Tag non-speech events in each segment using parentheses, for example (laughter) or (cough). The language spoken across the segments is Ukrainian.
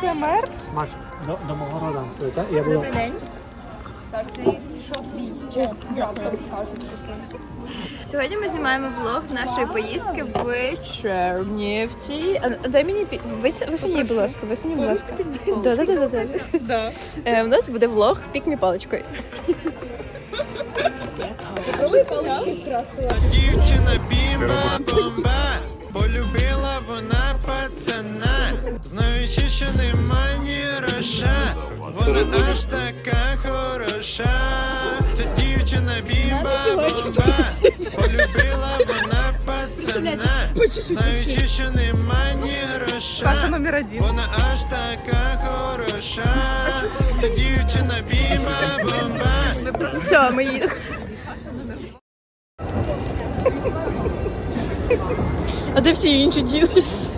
Це мер. Маш, до, до мого роду. Це я буду. Добрий день. Саш, це що твій чи раптом скажуть, що ти. Сьогодні ми знімаємо влог з нашої поїздки в Чернівці. А, Дай мені пі- вис- висунь, будь ласка, висунь, будь ласка. Да, да, да, да, (laughs) да. Е, У нас буде влог пік мі паличкою. Дівчина бімба бомба, полюбила вона пацана, знаючи, що нема ні гроша, вона аж така хороша. Це дівчина бімба бомба, полюбила вона пацана, знаючи, що нема ні гроша. номер один. Вона аж така хороша. Це дівчина бімба бомба. Все, ми їдемо. А де всі інші ділись?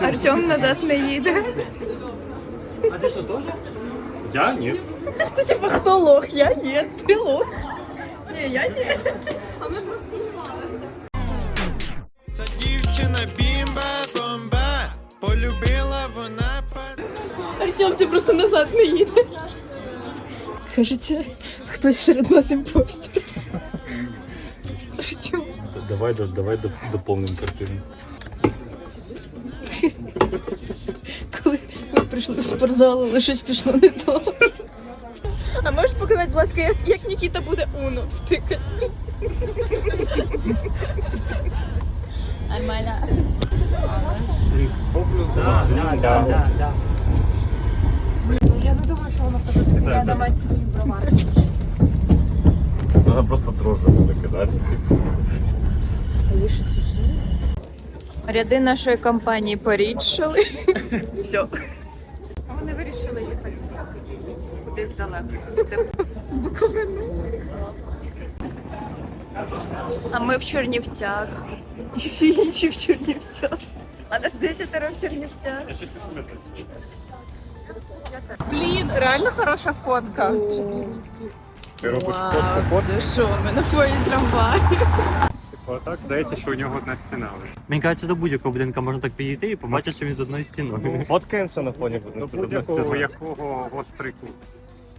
Артем назад не їде. А ти що теж? Я ні. Це типа хто лох? Я ні, ти лох. Ні, я ні. Ця дівчина бімба бомба, полюбила вона пацана. Артем, ти просто назад не їдеш. Кажеться, хтось серед нас імпостер. Артем. Давай, да- давай доп- доповнимо картину. Коли ми прийшли в зал, але щось пішло не то. А можеш показати, будь ласка, як, як Нікіта буде Уно втикати? Нормально. Да, да, да, да, да. Треба просто дрожжами закидати. Ряди нашої компанії порідшили. Все. Вони вирішили їхати кудись далеко. А ми в Чернівцях. І інші в Чернівцях. А нас десятеро в Чернівцях. Блін, реально хороша фотка. Ти робиш фотку фотку. це що, ми на фоні трамваю. Отак, здається, що у нього одна стіна. лише. Мені кажеться, до будь-якого будинку можна так підійти і побачити, що він з одною стіною. Фоткаємося на фоні будинку. До будь-якого, якого гострий кут.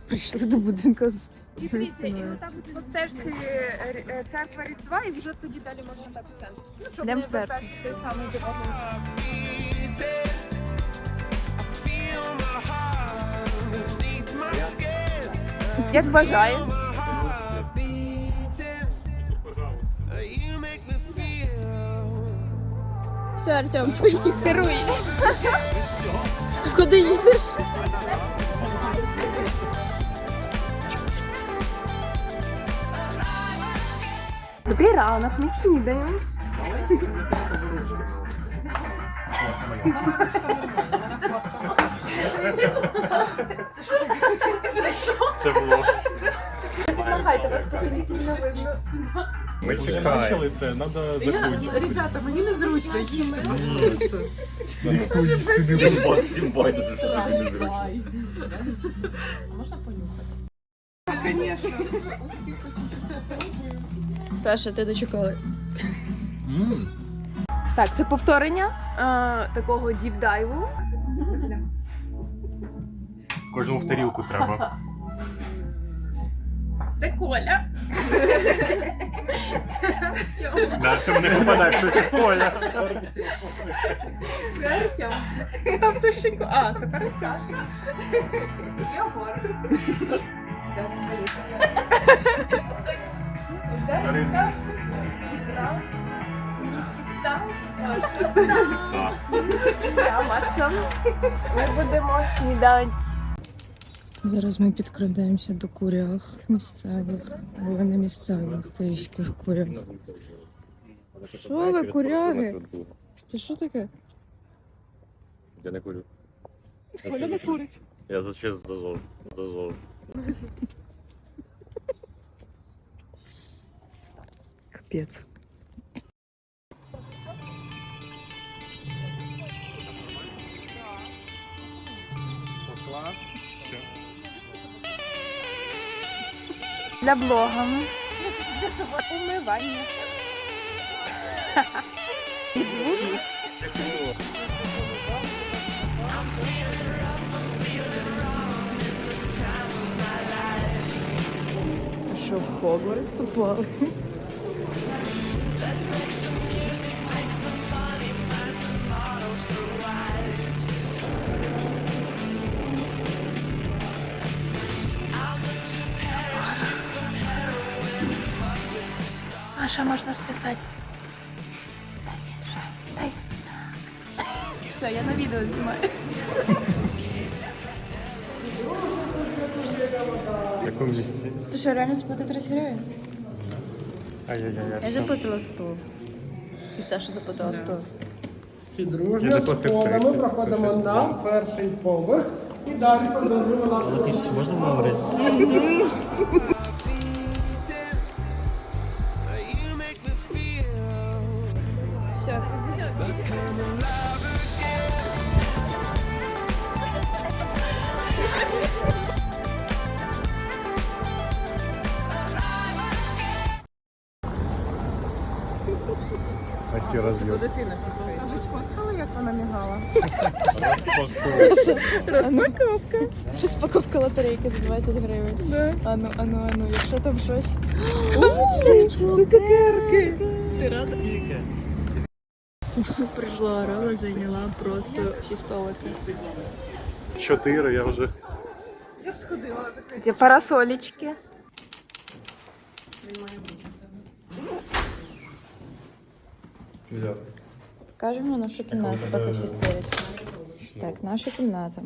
Прийшли до будинку з І дивіться, і отак от по стежці е, е, церква Різдва, і вже тоді далі можна так в центр. Ну, щоб не в церкву. вертатися той самий дивагон. Як бажає. My heart beating. You make me feel. Все, Артем, поїхали. Керуй. Куди їдеш? Добрий ранок, ми снідаємо. Це було. Махайте вас посидіть. Ми чекаємо. це, треба закінчити. Ребята, мені незручно їсти. Ніхто їсти не буде. Всім байдуже, що тобі не зручно. Саша, ти дочекалась. Так, це повторення е, такого діпдайву. Кожному в тарілку треба. Це Коля. Да, це мене попадає, що це Коля. Це Артем. Там все шинку. А, тепер Саша. Єгор. Даринка. Ігра. Нікіта. Маша. Ми будемо снідати. Зараз ми підкрадаємося до курях місцевих, але не місцевих київських курях. Що ви, куряги? Це що таке? Я не курю. Коля не курить. Я за щось зазов. Зазов. Капець. Пошла. Все. Для блога. Умивання. Що в Хогвартс попали? А що можна списати? Дай списати, дай списати. Все, я на відео знімаю. В якому місці? Ти що, реально заплатив 30 гривень? Ай-яй-яй. Я заплатила 100. І Саша заплатила 100. Всі дружно з 30, проходимо на перший поверх і далі продовжуємо нашу можна говорити? Такі роз'єм. А ви сфоткали, як вона мігала? Розпаковка. Розпаковка. Лотерейки за 20 гривень. Да. Ану, ану, ану, якщо там щось. Це цукерки. Ти рада? Прийшла Рова, зайняла просто всі столики. Чотири, я вже. Я б сходила. Ці парасолечки. Взяв. Покажемо нашу кімнату, поки всі стоять. Так, наша кімната.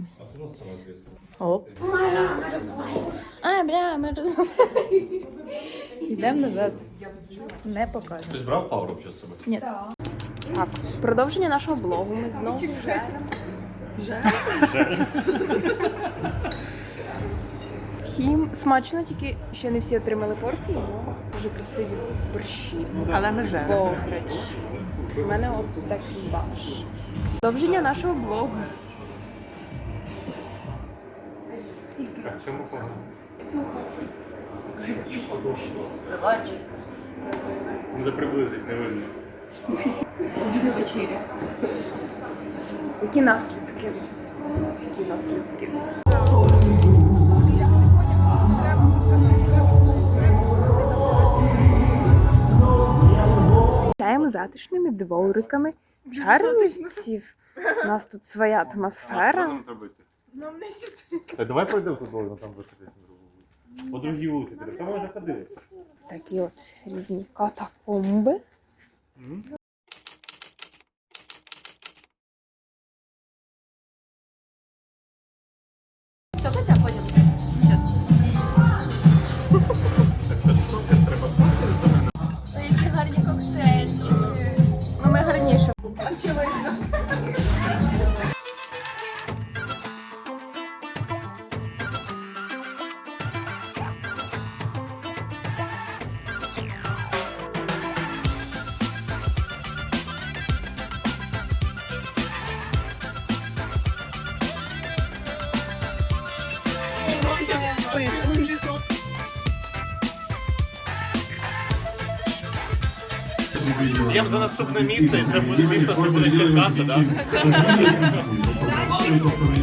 Оп. А, бля, ми розвиваємось. Йдемо назад. Не покажемо. Хтось брав пауер взагалі з собою? Ні. Так, продовження нашого блогу. Ми знову вже. Всім смачно, тільки ще не всі отримали порції, але дуже красиві борщі. Але ми жеремо. У мене от такий баш. Продовження нашого блогу. Чому погано? Ну, приблизить, не видно. вечері. Які наслідки? Які наслідки? Затишними двориками Чернівців. У нас тут своя атмосфера. Нам не сюди. Давай пройдемо футбол, там висадити другу. По другій вулиці, підемо. там ми вже ходили. Такі от різні катакомби. П'ємо за наступне місце, і це буде місто, це буде Черкаси, так?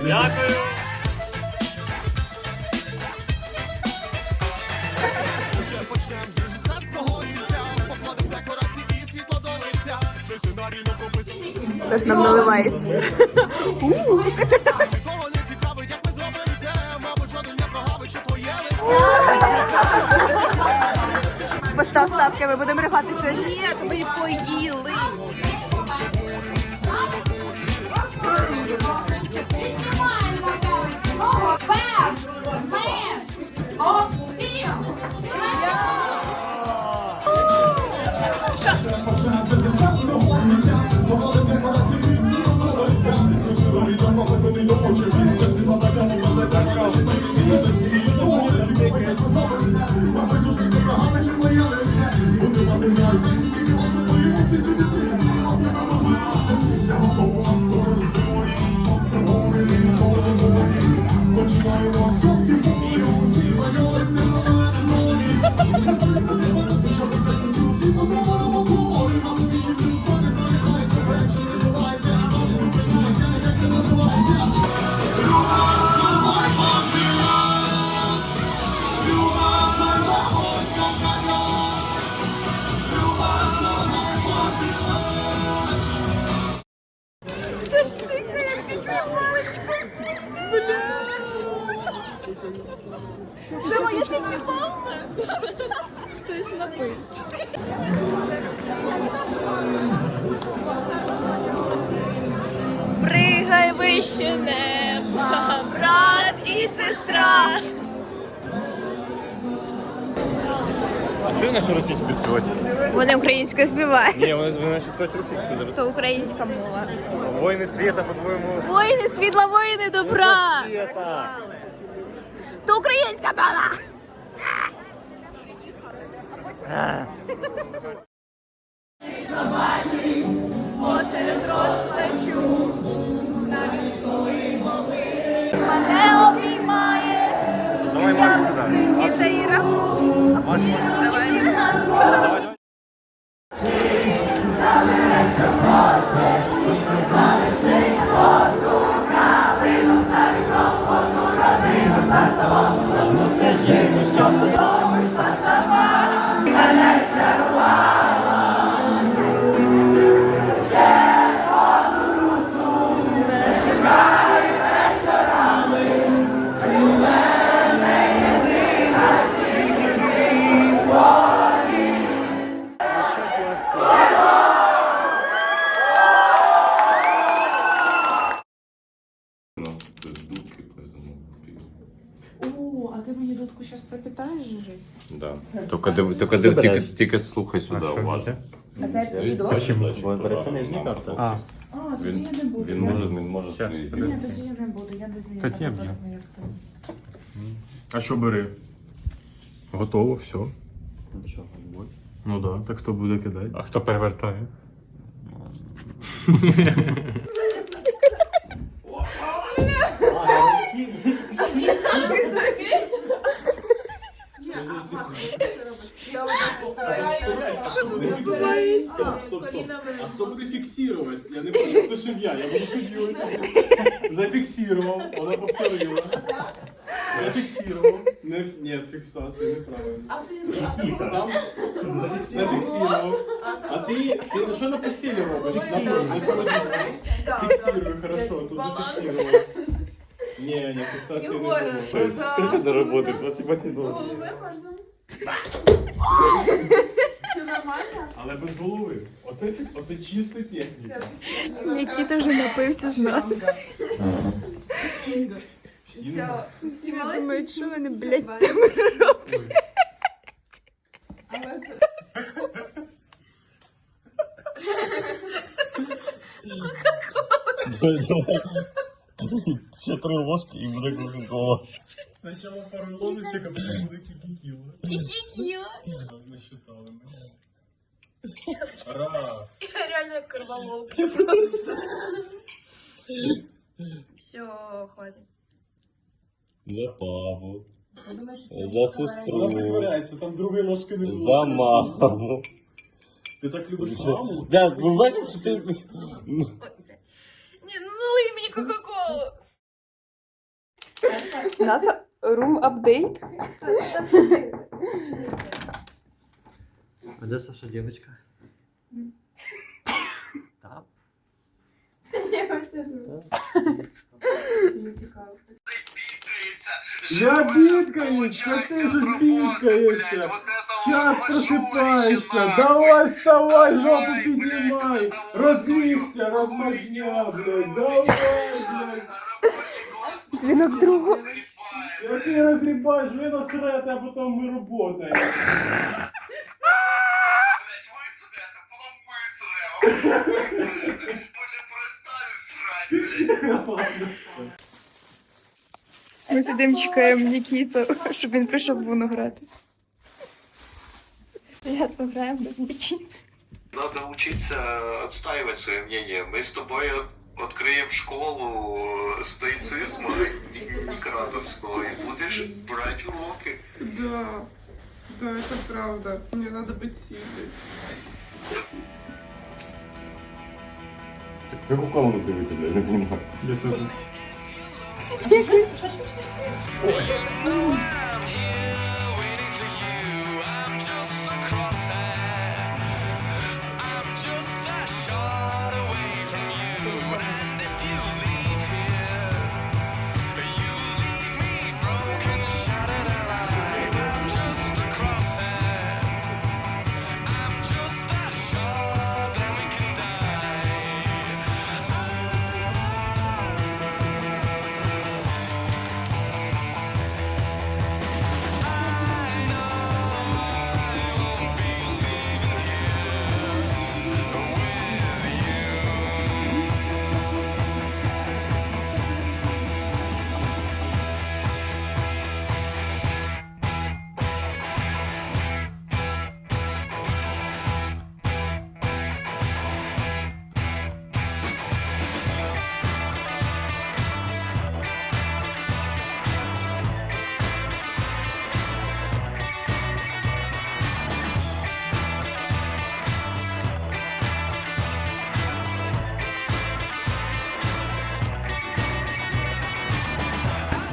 Дякую. Почнем з режисерського стільця, покладем декорації і світло до лиця. Цей сценарій не прописаний. Це ж нам наливається. (laughs) Нікого не цікавить, як ми зробимо це. Мабуть, жоден не прогавить, що твоє лице. Постав ставки, ми будемо сьогодні. Ні, ми поїли. you know. Хтось напився. Пригай вище неба, брат і сестра. А що наче російською співати? Вони українською співають. Ні, вони наче співають російською зараз. То українська мова. Воїни світа, по-твоєму. Воїни світла, воїни добра. Світа! То українська мова. Посеред розпачу, навіть коли моли, мене обіймає. Давай, Маша, сюди. Це Іра. Давай. Давай, давай. Ти мені дудку зараз пропитаєш же? Да. Только, див- только див- тільки, тільки слухай сюди уважно. А це відео? Бо береться нижній карта. А, А, тоді Він, я не буду. він може, він може Щас, свій. Ні, тоді я не буду, я не Тоді я б'ю. як там. А що бери? Готово, все. Ну що, будь. Ну да, так хто буде кидати? а хто перевертає? (laughs) (laughs) Стоп, стоп, стоп. А хто буде фіксувати? Я не буду, хто суддя, я буду суддєю. Зафіксував, вона повторила. Зафіксував. Не, ні, фіксація неправильно. Там зафіксував. А ти, ти ну, що на постелі робиш? На. Фіксирую, хорошо, тут зафіксував. Ні, ні, фіксації не було. Как это работает? Вас ебать не должен. Але без голови. Оце, оце чиста техніка. Нікіта вже напився знов. Стінга. Всі Думаю, що вони, блядь, Ще три ложки і буде кока-кола. Спочатку пару ложечок, а потім буде кікікіло. Кікікіло? Не считали ми. Раз. Реально кровололка. Все, хватит. За папу. За Вона сестру. притворяється, там другої ложки не було. За маму. Ти так любиш маму? Да, ви бачите, що ти... Не, ну налий мені кока-колу. У нас рум апдейт. А де Саша дівчинка? Там? Я бідкаюсь, це ти ж бідкаєшся. Час просипаєшся, давай вставай, жопу піднімай. Розлігся, розмажня, блядь, давай, блядь. Дзвінок другу. Який розрібаєш, ви насрете, а потім ми роботаємо. Ми сидимо, чекаємо Нікіту, щоб він прийшов в грати. Приятно граємо без Нікіти. Надо учиться отстаивать свое мнение. Мы с тобой откроем школу стоицизма Никаратовского и будешь брать уроки. Да, да, это правда. Мне надо быть сильной. В яку камеру дивиться, блядь, не понимаю.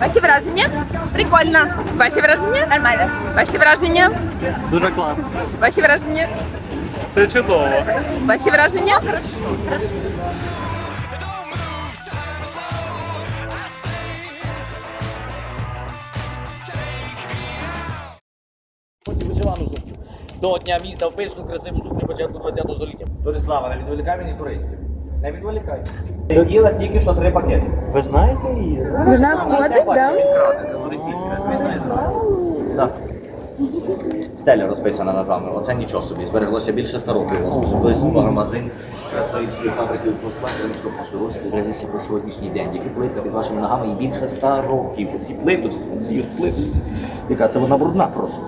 Ваші враження? Прикольно. Ваші враження? Нормально. Ваші враження? Дуже класно. Ваші враження? Це чудово. Ваші враження? вишивану сукню. До дня міста в пишну красиву сукню початку 20 століття. Торислава, не відволікай мені туристів. Не відволікай. З'їла тільки що три пакети. Ви знаєте її? Вона ходить, да? Так. Стеля розписана ножами. Оце нічого собі. Збереглося більше ста років. У нас особисто магазин фабрики з Москва, Збереглися по сьогоднішній день. Які плитка під вашими ногами і більше ста років. Ці плиточці, ці юст. Яка це вона брудна просто.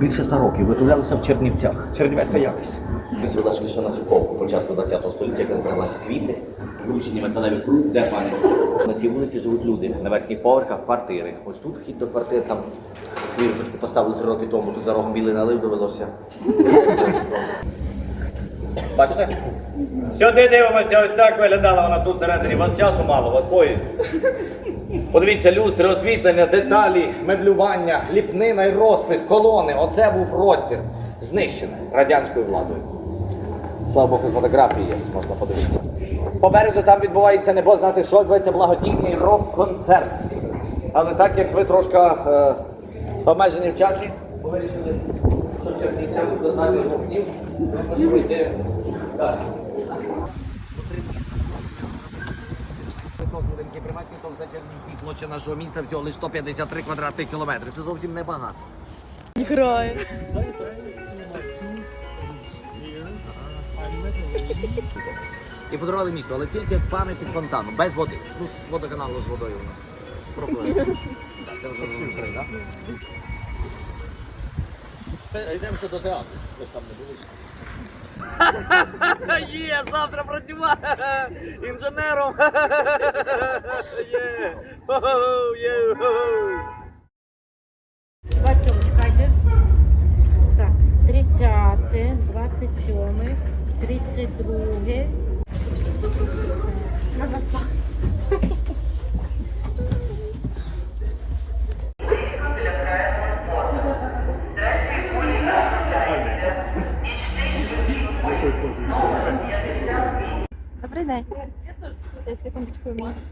Більше ста років. Виготовлялися в Чернівцях. Чернівецька якість. Ми ще на цю ковку початку 20 століття, яка збиралася квіти, вручені металеві фрукти. Де пані? На цій вулиці живуть люди. На верхніх поверхах квартири. Ось тут вхід до квартир, там вірточку поставили три роки тому, тут за рогом білий налив довелося. Бачите? Сюди дивимося, ось так виглядала вона тут всередині. У вас часу мало, у вас поїзд. Подивіться, люстри, освітлення, деталі, меблювання, ліпнина і розпис, колони. Оце був простір, знищений радянською владою. Слава Богу, фотографії є, можна подивитися. Попереду там відбувається небо знати, що відбувається благодійний рок-концерт. Але так як ви трошки е, обмежені в часі, ви вирішили, що чернівцям буде знати двох днів, ми йти далі. Високий приматні, то за Чернівці площа нашого міста всього лише 153 квадратних кілометри. Це зовсім небагато. Грає. І подарували місто, але тільки пам'ятник фонтану, без води. Ну, з водоканалу з водою у нас. Проблема. (laughs) Так, Це вже всі так? Е, Йдемо ще до театру. Ви ж там не були. (laughs) Є, завтра працювати інженером. (laughs) Є. Хо-хо, є. хо-хо. 27 чекайте. Так, 30, 27, 32. Назад. Добрий день.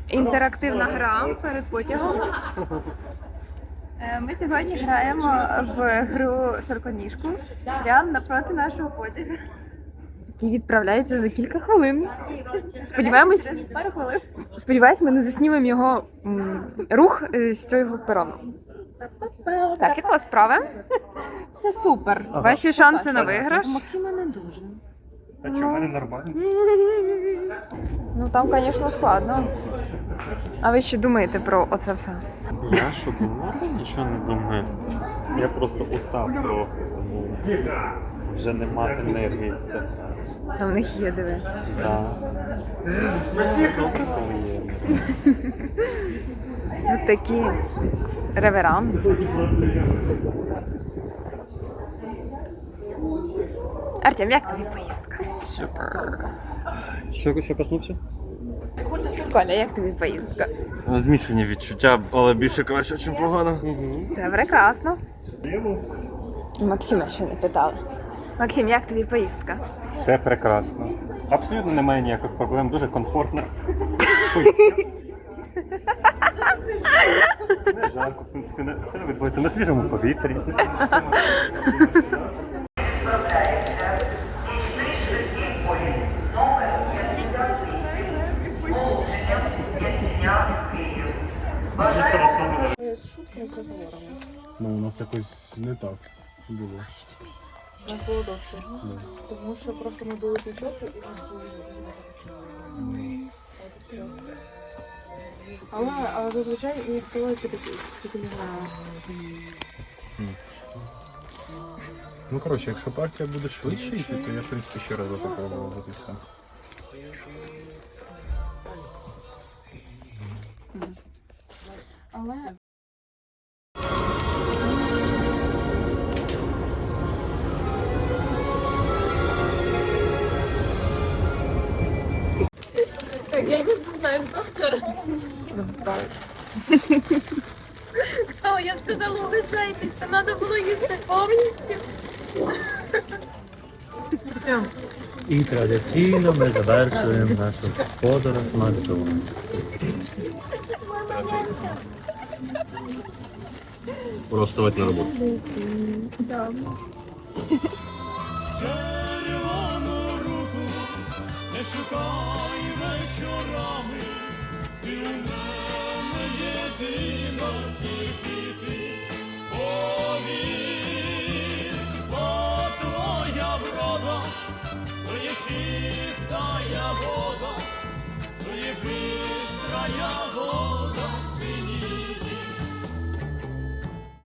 Інтерактивна гра перед потягом. Е, Ми сьогодні граємо в гру сороконіжку прямо напроти нашого потяга. Який відправляється за кілька хвилин. Сподіваємось, пару хвилин. Сподіваюсь, ми не заснімемо його м, рух е, з цього перону. Так, як у вас справи? Все супер. Ваші шанси на виграш? Максима не дуже. Та чи в мене нормально? Ну там, звісно, складно. А ви що думаєте про оце все? Я що думаю? Та Нічого не думаю. Я просто устав трохи, тому вже нема енергії в це. Там в них є диви. Да. Добре, коли є. Ось такі реверанси. Артем, як тобі поїздка? Що, що проснувся? Коля, як тобі поїздка? Змішані відчуття, але більше краще, ніж погано. Це прекрасно. Максима ще не питали. Максим, як тобі поїздка? Все прекрасно. Абсолютно немає ніяких проблем, дуже комфортно. Не жарко, в принципі, не- все відбувається на свіжому повітрі. Ну, у нас якось не так було. У нас було довше. Тому що просто ми були свічоки і нас було і все. Але зазвичай ніхто типу, стільки не грає. Ну, коротше, якщо партія буде швидше йти, то я, в принципі, ще раз попробував і все. Повністю. І традиційно ми завершуємо нашу подорож Макдональдс. Просто на роботу. Червону руку не шукай вечорами, ти у мене єдина бистра вода, сині